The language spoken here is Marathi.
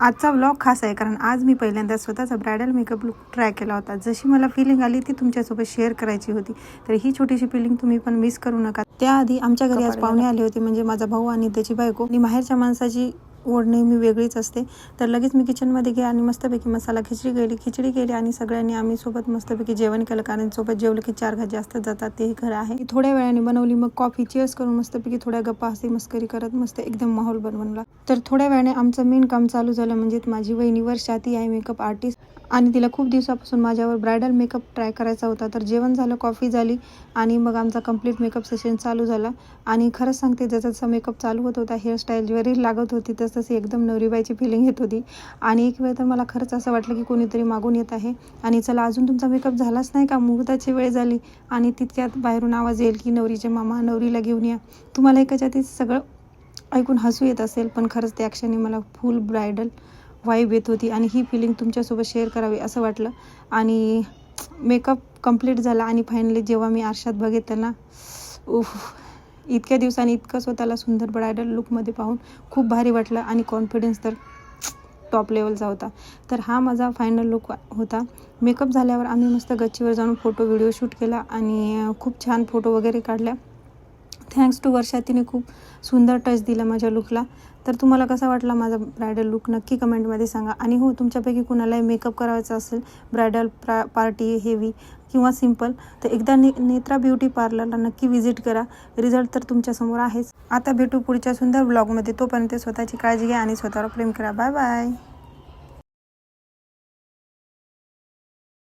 आजचा व्लॉग खास आहे कारण आज मी पहिल्यांदा स्वतःचा ब्रायडल मेकअप लुक ट्राय केला होता. जशी मला फिलिंग आली ती तुमच्यासोबत शेअर करायची होती. तर ही छोटीशी फिलिंग तुम्ही पण मिस करू नका. त्याआधी आमच्या घरी आज पाहुणे आले होते म्हणजे माझा भाऊ आणि त्याची बायको. आणि माहेरच्या माणसाची ओढ नेहमी वेगळीच असते. तर लगेच मी किचनमध्ये गे आणि मस्तपैकी मसाला खिचडी केली खिचडी केली आणि सगळ्यांनी आम्ही सोबत मस्तपैकी जेवण केलं. कारण सोबत जेवलं की चार घात जास्त जातात ते खरं आहे. थोड्या वेळाने बनवली मग कॉफी चेअर्स करून मस्तपैकी थोड्या गप्पा हसी मस्करी करत मस्त एकदम माहोल बनवला तर थोड्या वेळाने आमचं मेन काम चालू झालं. म्हणजे माझी वहिनी वर्षा ती आहे मेकअप आर्टिस्ट आणि तिला खूप दिवसापासून माझ्यावर ब्रायडल मेकअप ट्राय करायचा होता. तर जेवण झालं कॉफी झाली आणि मग आमचा कंप्लीट मेकअप सेशन चालू झाला. आणि खरंच सांगते जसं जसं मेकअप चालू होत होता हेअरस्टाईल ज्वेरी लागत होती तस तशी एकदम नवरीबाईची फिलिंग येत होती. आणि एक वेळ तर मला खरंच असं वाटलं की कोणीतरी मागून येत आहे. आणि चला अजून तुमचा मेकअप झालाच नाही का? मुहूर्ताची वेळ झाली. आणि तितक्यात बाहेरून आवाज येईल की नवरीचे मामा नवरीला घेऊन या. तुम्हाला एकाच्या सगळं ऐकून हसू येत असेल पण खरंच त्या क्षणी मला फुल ब्रायडल वाईब येत होती आणि ही फिलिंग तुमच्यासोबत शेअर करावी असं वाटलं. आणि मेकअप कंप्लीट झाला आणि फायनली जेव्हा मी आरशात बघितलं ना उफ इतक्या दिवसांनी इतकं स्वतःला सुंदर ब्रायडल लुकमध्ये पाहून खूप भारी वाटलं आणि कॉन्फिडन्स तर टॉप लेवलचा होता. तर हा माझा फायनल लुक होता. मेकअप झाल्यावर आम्ही मस्त गच्चीवर जाऊन फोटो व्हिडिओ शूट केला आणि खूप छान फोटो वगैरे काढल्या. थँक्स टू वर्षा तिने खूप सुंदर टच दिला माझ्या लुकला तर तुम्हाला कसा वाटला माझा ब्रायडल लुक नक्की कमेंटमध्ये सांगा. आणि हो तुमच्यापैकी कुणालाही मेकअप करायचा असेल ब्रायडल प्रा पार्टी हेवी किंवा सिंपल तर एकदा ने नेत्रा ब्युटी पार्लरला नक्की व्हिजिट करा. रिझल्ट तर तुमच्यासमोर आहेच. आता भेटू पुढच्या सुंदर ब्लॉगमध्ये तोपर्यंत स्वतःची काळजी घ्या आणि स्वतःवर प्रेम करा. Bye bye